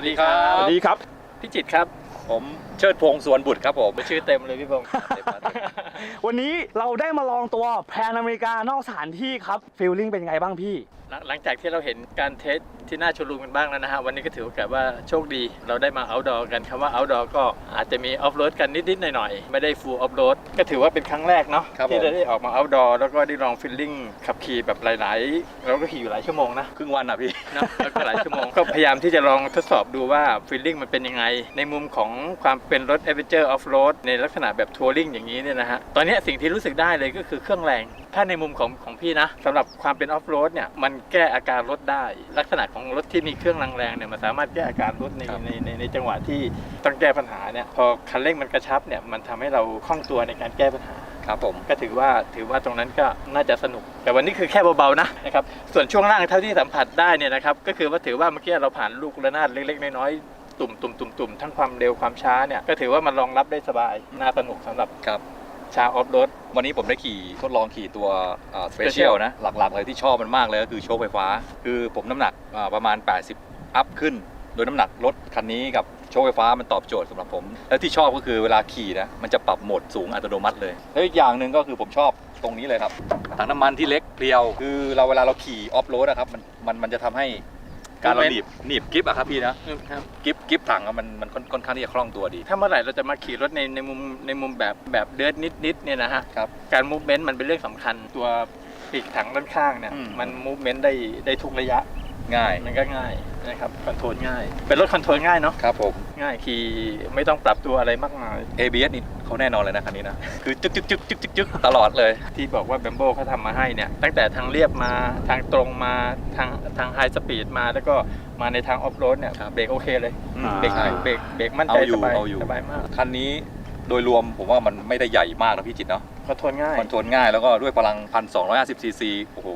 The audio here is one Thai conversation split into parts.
วัสดีครับ สวัสดีครับ พี่จิตรครับ ผมเชิดพงษ์สวนบุตรครับผมไม่ชื่อเต็มเลยพี่พงศ์วันนี้เราได้มาลองตัวแพนอเมริกานอกสถานที่ครับฟีลลิ่งเป็นยังไงบ้างพี่ หลังหลังจากที่เราเห็นการเทสที่หน้าโชว์รูมกันบ้างแล้วนะฮะ วันนี้ก็ถือโอกาสว่าโชคดีเราได้มา outdoor กันคำว่า outdoor ก็อาจจะมี off road กันนิดๆหน่อยๆ ไม่ได้ full off road ก็ถือว่าเป็นครั้งแรกเนาะครับผมที่เราได้ออกมา outdoor แล้วก็ได้ลอง feeling ขับขี่แบบหลายๆ เราก็ขี่อยู่หลายชั่วโมงนะ ครึ่งวันอะพี่ นะแล้วก็หลายชั่วโมง ก็พยายามที่จะลองทดสอบดูว่าฟีลลิ่งมันเป็นยังไง ในมุมของความเป็นรถ Adventure Off Road ในลักษณะแบบทัวริงอย่างนี้เนี่ยนะฮะ ตอนนี้สิ่งที่รู้สึกได้เลยก็คือเครื่องแรง ถ้าในมุมของของพี่นะสำหรับความเป็น Off Road เนี่ยมันแก้อาการรถได้ ลักษณะของรถที่มีเครื่องแรงๆเนี่ยมันสามารถแก้อาการรถในครับในในในจังหวะที่ต้องแก้ปัญหาเนี่ยพอคันเร่งมันกระชับเนี่ยมันทำให้เราคล่องตัวในการแก้ปัญหา ครับผม ก็ถือว่าถือว่าตรงนั้นก็น่าจะสนุก แต่วันนี้คือแค่เบาๆนะนะครับส่วนช่วงล่างเท่าที่สัมผัสได้เนี่ยนะครับก็คือว่าถือว่าเมื่อกี้เราผ่านลูกระนาดเล็กๆน้อยๆ ตุ่มตุ่มตุ่มตุ่มทั้งความเร็วความช้าเนี่ยก็ถือว่ามันรองรับได้สบายน่าสนุกสำหรับครับชาวออฟโรดวันนี้ผมได้ขี่ทดลองขี่ตัวสเปเชีย Special ลนะ หลักๆเลยที่ชอบมันมากเลยก็คือโชคไฟฟ้า คือผมน้ำหนักอ่าประมาณ 80 อัพขึ้น โดยน้ำหนักรถคันนี้กับโชคไฟฟ้ามันตอบโจทย์สำหรับผม แล้วที่ชอบก็คือเวลาขี่นะมันจะปรับโหมดสูงอัตโนมัติเลย แล้วอีกอย่างหนึ่งก็คือผมชอบตรงนี้เลยครับถังน้ำมันที่เล็กเพรียว คือเราเวลาเราขี่ออฟโรดนะครับมันมันมันจะทำให้ การเราหนีบหนีบกิฟอะครับพี่นะครับกิฟกิฟถังอะมันมันค่อนค่อนข้างที่จะคล่องตัวดี ถ้าเมื่อไหร่เราจะมาขี่รถในในมุมในมุมแบบแบบเดิร์ดนิดๆเนี่ยนะฮะครับการมูฟเมนต์มันเป็นเรื่องสำคัญ ตัวปีกถังด้านข้างเนี่ยอืมมันมูฟเมนต์ได้ได้ทุกระยะง่ายมันก็ง่ายนะครับคอนโทรลง่าย เป็นรถคอนโทรลง่ายเนาะครับผมง่ายขี่ไม่ต้องปรับตัวอะไรมากมาย ABS นี่ เขาแน่นอนเลยนะคันนี้นะ คือจึ๊กจึ๊กจึ๊กจึ๊กจึ๊กจึ๊กตลอดเลย ที่บอกว่าแบมโบเขาทำมาให้เนี่ย ตั้งแต่ทางเรียบมาทางตรงมาทางทางไฮสปีดมาแล้วก็มาในทางออฟโรดเนี่ยครับเบรกโอเคเลยอืม เบรกใช่ เบรกเบรกมั่นใจเอาอยู่สบายเอาอยู่ สบายมากคันนี้โดยรวมผมว่ามันไม่ได้ใหญ่มากนะพี่จิตรเนาะคอนโทรลง่าย คอนโทรลง่ายแล้วก็ด้วยพลัง 1,250ซีซีโอ้โห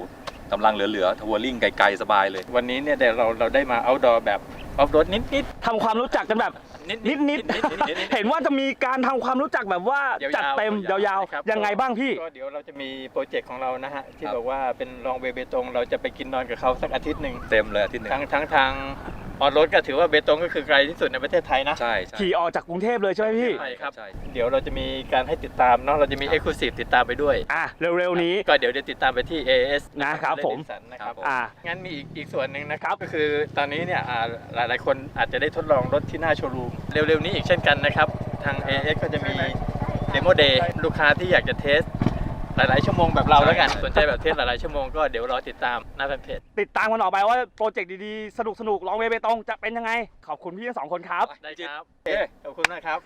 กำลังเหลือๆทัวริงไกลๆสบายเลย วันนี้เนี่ยเดี๋ยวเราเราได้มาเอาดอร์แบบ ออฟโรดนิดนิด ทำความรู้จักกันแบบนิดนิดนิดเห็นว่าจะมีการทำความรู้จักแบบว่าจัดเต็มยาวครับๆ ยังไงบ้างพี่ ก็เดี๋ยวเราจะมีโปรเจกต์ของเรานะฮะ ที่ครับ บอกว่าเป็นลองเวเบตง เราจะไปกินนอนกับเขาสักอาทิตย์หนึ่งเต็มเลยอาที่หนึ่งทั้งทั้งทาง ออนรถก็ถือว่าเบตงก็คือไกลที่สุดในประเทศไทยนะใช่ใช่ขี่ออกจากกรุงเทพเลยใช่ไหมพี่ ใช่ครับ ใช่เดี๋ยวเราจะมีการให้ติดตามเนาะเราจะมีครับเอ็กซ์คลูซีฟติดตามไปด้วยอะเร็วๆนี้ ก็เดี๋ยวจะติดตามไปที่ AS นะครับผม Davidson นะครับอะ งั้นมีอีกอีกส่วนหนึ่งนะครับก็คือตอนนี้เนี่ยอ่าหลายๆคนอาจจะได้ทดลองรถที่หน้าโชว์รูม เร็วๆนี้อีกเช่นกันนะครับ ทาง AS ก็จะมีเดโมเดย์ลูกค้าที่อยากจะเทส หลาย ๆ ชั่วโมงแบบเราแล้วกัน สนใจแบบเทสหลาย ๆ ชั่วโมงก็เดี๋ยวรอติดตามหน้าแฟนเพจ ติดตามกันออกไปว่าโปรเจกต์ดี ๆ สนุกๆลองเวเบตงจะเป็นยังไง ขอบคุณพี่ทั้งสองคนครับ ได้ครับเย้ขอบคุณมากครับ